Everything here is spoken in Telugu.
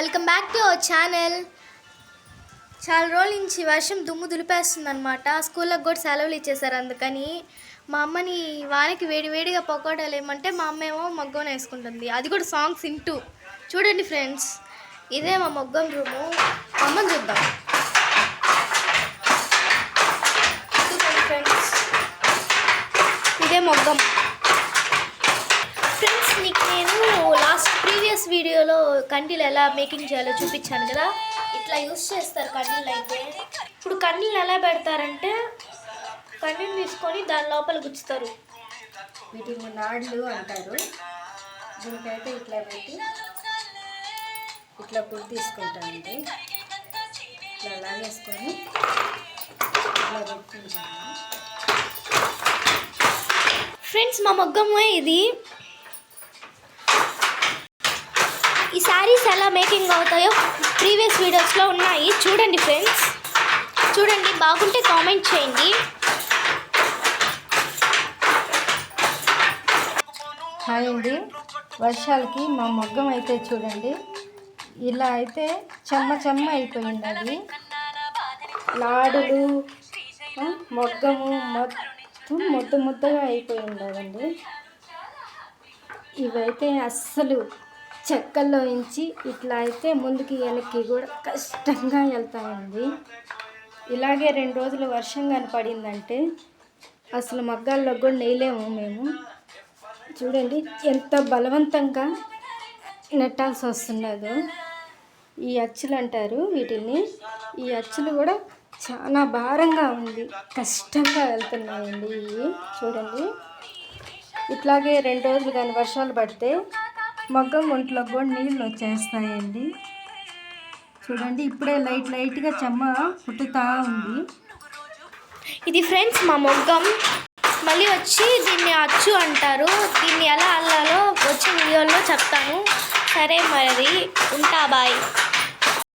Welcome back to our channel. చాలా రోజుల నుంచి వర్షం దుమ్ము దులిపేస్తుంది అనమాట స్కూళ్ళకి కూడా సెలవులు ఇచ్చేసారు అందుకని. మా అమ్మని వానికి వేడి వేడిగా పకోడాలు ఏమంటే మా అమ్మ ఏమో మగ్గం వేసుకుంటుంది. అది కూడా సాంగ్స్ ఇంటూ చూడండి ఫ్రెండ్స్. ఇదే మా మగ్గం రూము. అమ్మని చూద్దాం. చూడండి ఫ్రెండ్స్ ఇదే మగ్గం. ప్రీవియస్ వీడియోలో కండీలు ఎలా మేకింగ్ చేయాలో చూపించాను కదా. ఇట్లా యూస్ చేస్తారు కండీలు అయితే. ఇప్పుడు కండీలు ఎలా పెడతారంటే కండీలు తీసుకొని దాని లోపల గుచ్చుతారు. వీటిని నాడులు అంటారు. దీనికైతే ఇట్లా పెట్టి ఇట్లా పువ్వు తీసుకుంటామండి ఇట్లా లాగేసుకొని ఇట్లా పెట్టుకుంటాము ఫ్రెండ్స్ మా మొగ్గమ్మ ఇది ఈ శారీస్ ఎలా మేకింగ్ అవుతాయో ప్రీవియస్ వీడియోస్లో ఉన్నాయి. చూడండి ఫ్రెండ్స్. చూడండి బాగుంటే కామెంట్ చేయండి. హాయ్ అండి. వర్షాలకి మా మొగ్గం అయితే చూడండి. ఇలా అయితే చెమ్మ చెమ్మ అయిపోయింది అది లాడులు మొగ్గము మొత్తం ముద్ద ముద్దగా అయిపోయింది అదండి ఇవైతే అస్సలు చెక్కల్లో ఇంచి ఇట్లా అయితే ముందుకి వెనక్కి కూడా కష్టంగా వెళ్తాయండి. ఇలాగే రెండు రోజులు వర్షం కానీ పడిందంటే అసలు మగ్గాల్లో కూడా నేయలేము మేము. చూడండి ఎంత బలవంతంగా నెట్టాల్సి వస్తున్నదో. ఈ అచ్చులు అంటారు వీటిని. ఈ అచ్చులు కూడా చాలా భారంగా ఉంది. కష్టంగా వెళ్తున్నాయండి ఇవి. చూడండి. ఇట్లాగే రెండు రోజులు కానీ వర్షాలు పడితే మగ్గం ఒంట్లో కూడా నీళ్ళు వచ్చేస్తాయండి. చూడండి ఇప్పుడే లైట్ లైట్గా చెమ్మ పుట్టుతా ఉంది. ఇది ఫ్రెండ్స్ మా మొగ్గం. మళ్ళీ వచ్చి దీన్ని అచ్చు అంటారు. దీన్ని ఎలా అల్లాలో వచ్చే వీడియోలో చెప్తాను. సరే మరి ఉంటా బాయ్.